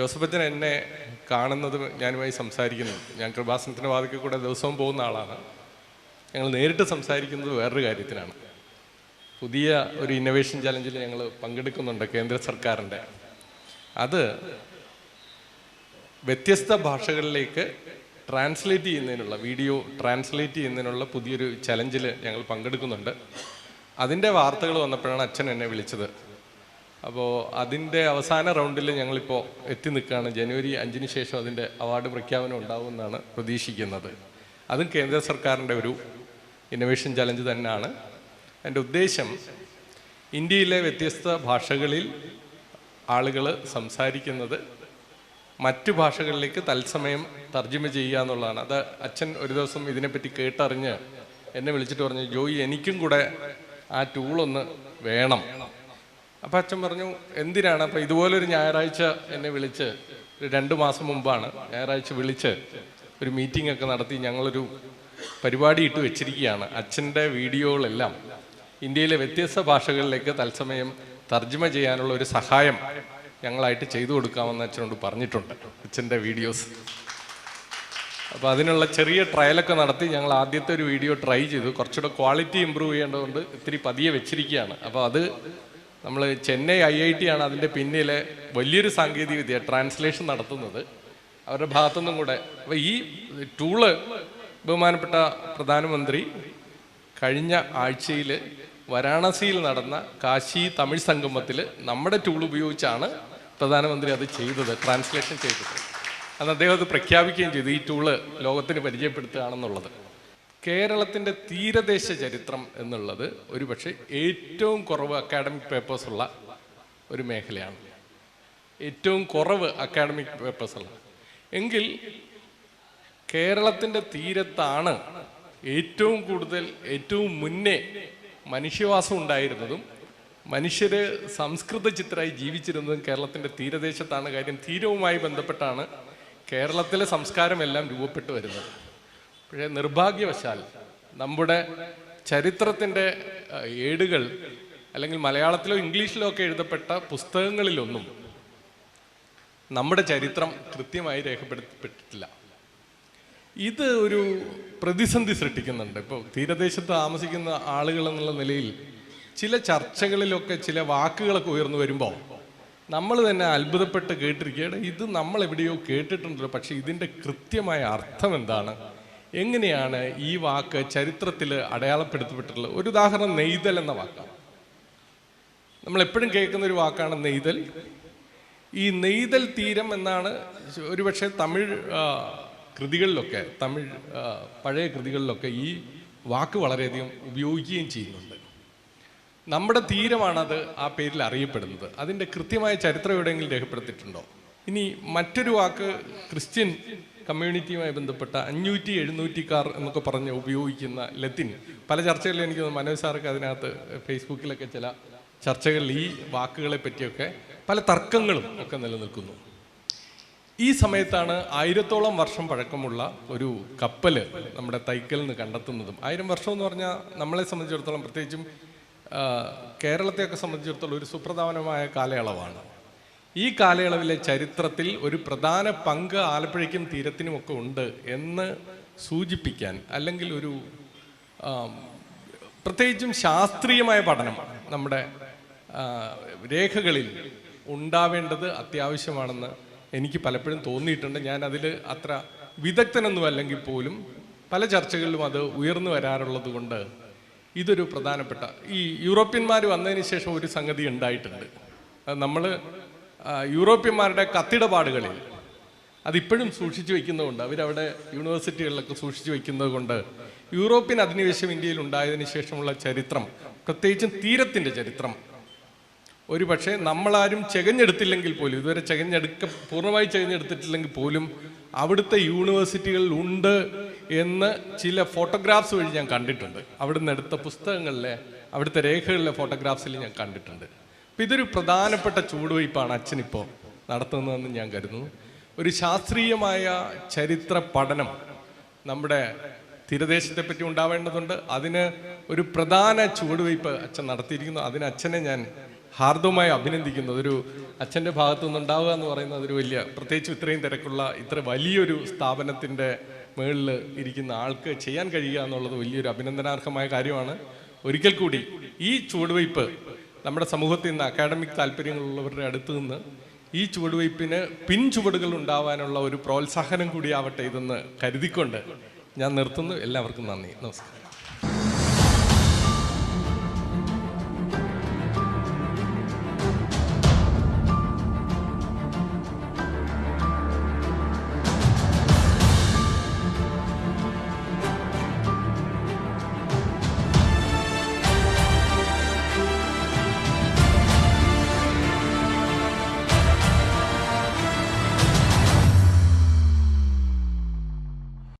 ജോസഫച്ചൻ എന്നെ കാണുന്നത് ഞാനുമായി സംസാരിക്കുന്നത് ഞാൻ കൃപാസനത്തിന്റെ വാതിക്കൽ കൂടെ ദിവസവും പോകുന്ന ആളാണ്. ഞങ്ങൾ നേരിട്ട് സംസാരിക്കുന്നത് വേറൊരു കാര്യത്തിനാണ്. പുതിയ ഒരു ഇന്നൊവേഷൻ ചലഞ്ചിൽ ഞങ്ങൾ പങ്കെടുക്കുന്നുണ്ട് കേന്ദ്ര സർക്കാരിന്റെ. അത് വ്യത്യസ്ത ഭാഷകളിലേക്ക് ട്രാൻസ്ലേറ്റ് ചെയ്യുന്നതിനുള്ള വീഡിയോ ട്രാൻസ്ലേറ്റ് ചെയ്യുന്നതിനുള്ള പുതിയൊരു ചലഞ്ചിൽ ഞങ്ങൾ പങ്കെടുക്കുന്നുണ്ട്. അതിന്റെ വാർത്തകൾ വന്നപ്പോഴാണ് അച്ഛൻ എന്നെ വിളിച്ചത്. അപ്പോൾ അതിന്റെ അവസാന റൗണ്ടിൽ ഞങ്ങളിപ്പോൾ എത്തി നിൽക്കുകയാണ്. ജനുവരി അഞ്ചിന് ശേഷം അതിന്റെ അവാർഡ് പ്രഖ്യാപനം ഉണ്ടാവുമെന്നാണ് പ്രതീക്ഷിക്കുന്നത്. അതും കേന്ദ്ര സർക്കാരിന്റെ ഒരു ഇന്നൊവേഷൻ ചലഞ്ച് തന്നെയാണ്. എന്റെ ഉദ്ദേശം ഇന്ത്യയിലെ വ്യത്യസ്ത ഭാഷകളിൽ ആളുകൾ സംസാരിക്കുന്നത് മറ്റു ഭാഷകളിലേക്ക് തത്സമയം തർജമ ചെയ്യുക എന്നുള്ളതാണ്. അത് അച്ഛൻ ഒരു ദിവസം ഇതിനെപ്പറ്റി കേട്ടറിഞ്ഞ് എന്നെ വിളിച്ചിട്ട് പറഞ്ഞു ജോയി എനിക്കും കൂടെ ആ ടൂളൊന്ന് വേണം. അപ്പം അച്ഛൻ പറഞ്ഞു എന്തിനാണ്? അപ്പം ഇതുപോലൊരു ഞായറാഴ്ച എന്നെ വിളിച്ച് രണ്ട് മാസം മുമ്പാണ് ഞായറാഴ്ച വിളിച്ച് ഒരു മീറ്റിംഗ് ഒക്കെ നടത്തി ഞങ്ങളൊരു പരിപാടി ഇട്ട് വെച്ചിരിക്കുകയാണ്. അച്ഛന്റെ വീഡിയോകളെല്ലാം ഇന്ത്യയിലെ വ്യത്യസ്ത ഭാഷകളിലേക്ക് തത്സമയം തർജമ ചെയ്യാനുള്ള ഒരു സഹായം ഞങ്ങളായിട്ട് ചെയ്തു കൊടുക്കാമെന്ന് അച്ഛനോട് പറഞ്ഞിട്ടുണ്ട് അച്ഛന്റെ വീഡിയോസ്. അപ്പോൾ അതിനുള്ള ചെറിയ ട്രയലൊക്കെ നടത്തി ഞങ്ങൾ ആദ്യത്തെ ഒരു വീഡിയോ ട്രൈ ചെയ്തു. കുറച്ചുകൂടെ ക്വാളിറ്റി ഇമ്പ്രൂവ് ചെയ്യേണ്ടതുകൊണ്ട് ഇത്തിരി പതിയെ വെച്ചിരിക്കുകയാണ്. അപ്പോൾ അത് നമ്മൾ ചെന്നൈ ഐ ഐ ടി ആണ് അതിന്റെ പിന്നിലെ വലിയൊരു സാങ്കേതിക വിദ്യ ട്രാൻസ്ലേഷൻ നടത്തുന്നത്. അവരുടെ ഭാഗത്തുനിന്നും കൂടെ. അപ്പോൾ ഈ ടൂൾ ബഹുമാനപ്പെട്ട പ്രധാനമന്ത്രി കഴിഞ്ഞ ആഴ്ചയിൽ വാരാണസിയിൽ നടന്ന കാശി തമിഴ് സംഗമത്തിൽ നമ്മുടെ ടൂൾ ഉപയോഗിച്ചാണ് പ്രധാനമന്ത്രി അത് ചെയ്തത് ട്രാൻസ്ലേഷൻ ചെയ്തത്. അന്ന് അദ്ദേഹം അത് പ്രഖ്യാപിക്കുകയും ചെയ്തു ഈ ടൂൾ ലോകത്തിന് പരിചയപ്പെടുത്തുകയാണെന്നുള്ളത്. കേരളത്തിന്റെ തീരദേശ ചരിത്രം എന്നുള്ളത് ഒരുപക്ഷെ ഏറ്റവും കുറവ് അക്കാഡമിക് പേപ്പേഴ്സ് ഉള്ള ഒരു മേഖലയാണ്. ഏറ്റവും കുറവ് അക്കാഡമിക് പേപ്പേഴ്സ് ഉള്ള. എങ്കിൽ കേരളത്തിന്റെ തീരത്താണ് ഏറ്റവും കൂടുതൽ ഏറ്റവും മുന്നേ മനുഷ്യവാസം ഉണ്ടായിരുന്നതും മനുഷ്യർ സംസ്കൃത ചിത്രമായി ജീവിച്ചിരുന്നതും കേരളത്തിന്റെ തീരദേശത്താണ് കാര്യം തീരവുമായി ബന്ധപ്പെട്ടാണ് കേരളത്തിലെ സംസ്കാരമെല്ലാം രൂപപ്പെട്ടു വരുന്നത്. പക്ഷേ നിർഭാഗ്യവശാൽ നമ്മുടെ ചരിത്രത്തിന്റെ ഏടുകൾ അല്ലെങ്കിൽ മലയാളത്തിലോ ഇംഗ്ലീഷിലോ ഒക്കെ എഴുതപ്പെട്ട പുസ്തകങ്ങളിലൊന്നും നമ്മുടെ ചരിത്രം കൃത്യമായി രേഖപ്പെടുത്തപ്പെട്ടിട്ടില്ല. ഇത് ഒരു പ്രതിസന്ധി സൃഷ്ടിക്കുന്നുണ്ട്. ഇപ്പോൾ തീരദേശത്ത് താമസിക്കുന്ന ആളുകൾ എന്നുള്ള നിലയിൽ ചില ചർച്ചകളിലൊക്കെ ചില വാക്കുകളൊക്കെ ഉയർന്നു വരുമ്പോൾ നമ്മൾ തന്നെ അത്ഭുതപ്പെട്ട് കേട്ടിരിക്കുകയാണ്. ഇത് നമ്മൾ എവിടെയോ കേട്ടിട്ടുണ്ടല്ലോ പക്ഷേ ഇതിന്റെ കൃത്യമായ അർത്ഥം എന്താണ്? എങ്ങനെയാണ് ഈ വാക്ക് ചരിത്രത്തിൽ അടയാളപ്പെടുത്തപ്പെട്ടിട്ടുള്ളത് ഒരു ഉദാഹരണം നെയ്തൽ എന്ന വാക്കാണ്. നമ്മൾ എപ്പോഴും കേൾക്കുന്ന ഒരു വാക്കാണ് നെയ്തൽ. ഈ നെയ്തൽ തീരം എന്നാണ് ഒരുപക്ഷെ തമിഴ് കൃതികളിലൊക്കെ തമിഴ് പഴയ കൃതികളിലൊക്കെ ഈ വാക്ക് വളരെയധികം ഉപയോഗിക്കുകയും ചെയ്യുന്നുണ്ട്. നമ്മുടെ തീരമാണത് ആ പേരിൽ അറിയപ്പെടുന്നത്. അതിന്റെ കൃത്യമായ ചരിത്രം എവിടെയെങ്കിലും രേഖപ്പെടുത്തിയിട്ടുണ്ടോ? ഇനി മറ്റൊരു വാക്ക് ക്രിസ്ത്യൻ കമ്മ്യൂണിറ്റിയുമായി ബന്ധപ്പെട്ട അഞ്ഞൂറ്റി എഴുന്നൂറ്റിക്കാർ എന്നൊക്കെ പറഞ്ഞ് ഉപയോഗിക്കുന്ന ലത്തിൻ. പല ചർച്ചകളിലും എനിക്ക് മനോജ് സാർക്ക് അതിനകത്ത് ഫേസ്ബുക്കിലൊക്കെ ചില ചർച്ചകളിൽ ഈ വാക്കുകളെ പറ്റിയൊക്കെ പല തർക്കങ്ങളും ഒക്കെ നിലനിൽക്കുന്നു. ഈ സമയത്താണ് ആയിരത്തോളം വർഷം പഴക്കമുള്ള ഒരു കപ്പൽ നമ്മുടെ തൈക്കൽ നിന്ന് കണ്ടെത്തുന്നതും. ആയിരം വർഷം എന്ന് പറഞ്ഞാൽ നമ്മളെ സംബന്ധിച്ചിടത്തോളം പ്രത്യേകിച്ചും കേരളത്തെയൊക്കെ സംബന്ധിച്ചിടത്തോളം ഒരു സുപ്രധാനമായ കാലയളവാണ്. ഈ കാലയളവിലെ ചരിത്രത്തിൽ ഒരു പ്രധാന പങ്ക് ആലപ്പുഴയ്ക്കും തീരത്തിനുമൊക്കെ ഉണ്ട് എന്ന് സൂചിപ്പിക്കാൻ അല്ലെങ്കിൽ ഒരു പ്രത്യേകിച്ചും ശാസ്ത്രീയമായ പഠനം നമ്മുടെ രേഖകളിൽ ഉണ്ടാവേണ്ടത് അത്യാവശ്യമാണെന്ന് എനിക്ക് പലപ്പോഴും തോന്നിയിട്ടുണ്ട്. ഞാൻ അതിൽ അത്ര വിദഗ്ധനൊന്നും അല്ലെങ്കിൽ പോലും പല ചർച്ചകളിലും അത് ഉയർന്നു വരാറുള്ളത് കൊണ്ട് ഇതൊരു പ്രധാനപ്പെട്ട ഈ യൂറോപ്യന്മാർ വന്നതിന് ശേഷം ഒരു സംഗതി ഉണ്ടായിട്ടുണ്ട്. നമ്മൾ യൂറോപ്യന്മാരുടെ കത്തിടപാടുകളിൽ. അതിപ്പോഴും സൂക്ഷിച്ചു വെക്കുന്നതുകൊണ്ട് അവരവിടെ യൂണിവേഴ്സിറ്റികളിലൊക്കെ സൂക്ഷിച്ചു വെക്കുന്നത് കൊണ്ട് യൂറോപ്യൻ അധിനിവേശം ഇന്ത്യയിൽ ഉണ്ടായതിനു ശേഷമുള്ള ചരിത്രം പ്രത്യേകിച്ചും തീരത്തിന്റെ ചരിത്രം ഒരു പക്ഷേ നമ്മളാരും ചകഞ്ഞെടുത്തില്ലെങ്കിൽ പോലും ഇതുവരെ ചകഞ്ഞെടുക്ക പൂർണമായി ചകഞ്ഞെടുത്തിട്ടില്ലെങ്കിൽ പോലും അവിടുത്തെ യൂണിവേഴ്സിറ്റികളിൽ ഉണ്ട് എന്ന് ചില ഫോട്ടോഗ്രാഫ്സ് വഴി ഞാൻ കണ്ടിട്ടുണ്ട്. അവിടുന്ന് എടുത്ത പുസ്തകങ്ങളിലെ അവിടുത്തെ രേഖകളിലെ ഫോട്ടോഗ്രാഫ്സിൽ ഞാൻ കണ്ടിട്ടുണ്ട്. അപ്പം ഇതൊരു പ്രധാനപ്പെട്ട ചുവടുവയ്പ്പാണ് അച്ഛനിപ്പോൾ നടത്തുന്നതെന്ന് ഞാൻ കരുതുന്നു. ഒരു ശാസ്ത്രീയമായ ചരിത്ര പഠനം നമ്മുടെ തീരദേശത്തെ പറ്റി ഉണ്ടാവേണ്ടതുണ്ട്. അതിന് ഒരു പ്രധാന ചുവടുവയ്പ്പ് അച്ഛൻ നടത്തിയിരിക്കുന്നു. അതിന് അച്ഛനെ ഞാൻ ഹാർദവമായി അഭിനന്ദിക്കുന്നു. ഒരു അച്ഛന്റെ ഭാഗത്തു നിന്നുണ്ടാവുക എന്ന് പറയുന്നത് ഒരു വലിയ പ്രത്യേകിച്ച് ഇത്രയും തിരക്കുള്ള ഇത്ര വലിയൊരു സ്ഥാപനത്തിന്റെ മുകളിൽ ഇരിക്കുന്ന ആൾക്ക് ചെയ്യാൻ കഴിയുക എന്നുള്ളത് വലിയൊരു അഭിനന്ദനാർഹമായ കാര്യമാണ്. ഒരിക്കൽ കൂടി ഈ ചുവടുവയ്പ് നമ്മുടെ സമൂഹത്തിൽ നിന്ന് അക്കാഡമിക് താല്പര്യങ്ങളുള്ളവരുടെ അടുത്ത് നിന്ന് ഈ ചുവടുവയ്പ്പിന് പിൻചുവടുകൾ ഉണ്ടാവാനുള്ള ഒരു പ്രോത്സാഹനം കൂടിയാവട്ടെ ഇതെന്ന് കരുതിക്കൊണ്ട് ഞാൻ നിർത്തുന്നു. എല്ലാവർക്കും നന്ദി. നമസ്കാരം.